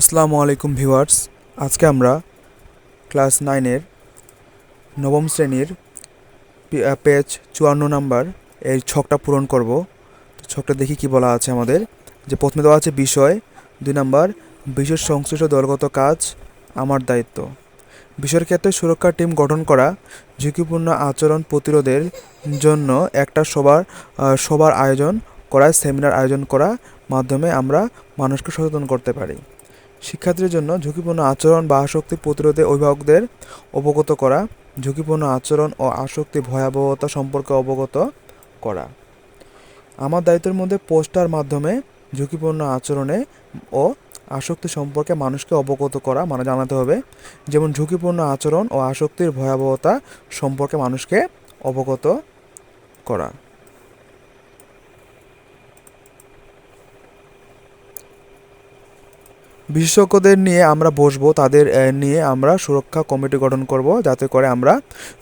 আসসালামু আলাইকুম ভিউয়ার্স। আজকে আমরা ক্লাস নাইনের নবম শ্রেণির পেজ চুয়ান্ন নাম্বার এই ছকটা পূরণ করব। তো ছকটা দেখি কি বলা আছে আমাদের। যে প্রথমে দেওয়া আছে বিষয়, দুই নাম্বার বিশেষ সংশ্লিষ্ট দলগত কাজ, আমার দায়িত্ব। বিষয়ের ক্ষেত্রে সুরক্ষা টিম গঠন করা ঝুঁকিপূর্ণ আচরণ প্রতিরোধের জন্য একটা সবার সবার আয়োজন করা, সেমিনার আয়োজন করা মাধ্যমে আমরা মানুষকে সচেতন করতে পারি। শিক্ষার্থীদের জন্য ঝুঁকিপূর্ণ আচরণ বা আসক্তি প্রতিরোধে অভিভাবকদের অবগত করা, ঝুঁকিপূর্ণ আচরণ ও আসক্তি ভয়াবহতা সম্পর্কে অবগত করা। আমার দায়িত্বের মধ্যে পোস্টার মাধ্যমে ঝুঁকিপূর্ণ আচরণে ও আসক্তি সম্পর্কে মানুষকে অবগত করা মানে জানাতে হবে। যেমন ঝুঁকিপূর্ণ আচরণ ও আসক্তির ভয়াবহতা সম্পর্কে মানুষকে অবগত করা। বিশেষজ্ঞদের নিয়ে আমরা বসবো, তাদের নিয়ে আমরা সুরক্ষা কমিটি গঠন করব, যাতে করে আমরা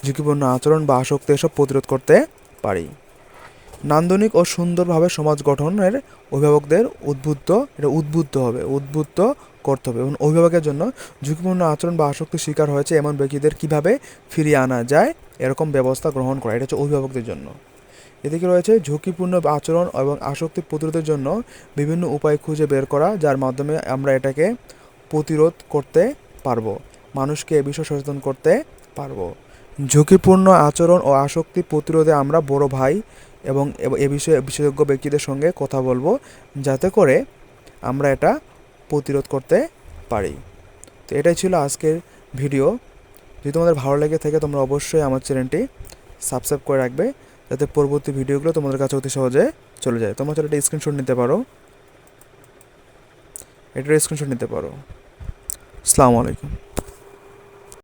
ঝুঁকিপূর্ণ আচরণ বা আসক্তি এসব প্রতিরোধ করতে পারি। নান্দনিক ও সুন্দরভাবে সমাজ গঠনের অভিভাবকদের উদ্বুদ্ধ, এটা উদ্বুদ্ধ হবে, উদ্বুদ্ধ করতে হবে এবং অভিভাবকের জন্য ঝুঁকিপূর্ণ আচরণ বা আসক্তির শিকার হয়েছে এমন ব্যক্তিদের কীভাবে ফিরিয়ে আনা যায়, এরকম ব্যবস্থা গ্রহণ করা, এটা হচ্ছে অভিভাবকদের জন্য। এদিকে রয়েছে ঝুঁকিপূর্ণ আচরণ এবং আসক্তি প্রতিরোধের জন্য বিভিন্ন উপায় খুঁজে বের করা, যার মাধ্যমে আমরা এটাকে প্রতিরোধ করতে পারব, মানুষকে এ বিষয়ে সচেতন করতে পারব। ঝুঁকিপূর্ণ আচরণ ও আসক্তি প্রতিরোধে আমরা বড় ভাই এবং এ বিষয়ে বিশেষজ্ঞ ব্যক্তিদের সঙ্গে কথা বলব, যাতে করে আমরা এটা প্রতিরোধ করতে পারি। তো এটাই ছিল আজকের ভিডিও। যদি তোমাদের ভালো লেগে থাকে, তোমরা অবশ্যই আমার চ্যানেলটি সাবস্ক্রাইব করে রাখবে। যাতে পরবর্তী ভিডিওগুলো তোমাদের কাছে অতি সহজে চলে যায়। তোমরা চলে এটা স্ক্রিনশট নিতে পারো। এটার স্ক্রিনশট নিতে পারো। আসসালামু আলাইকুম।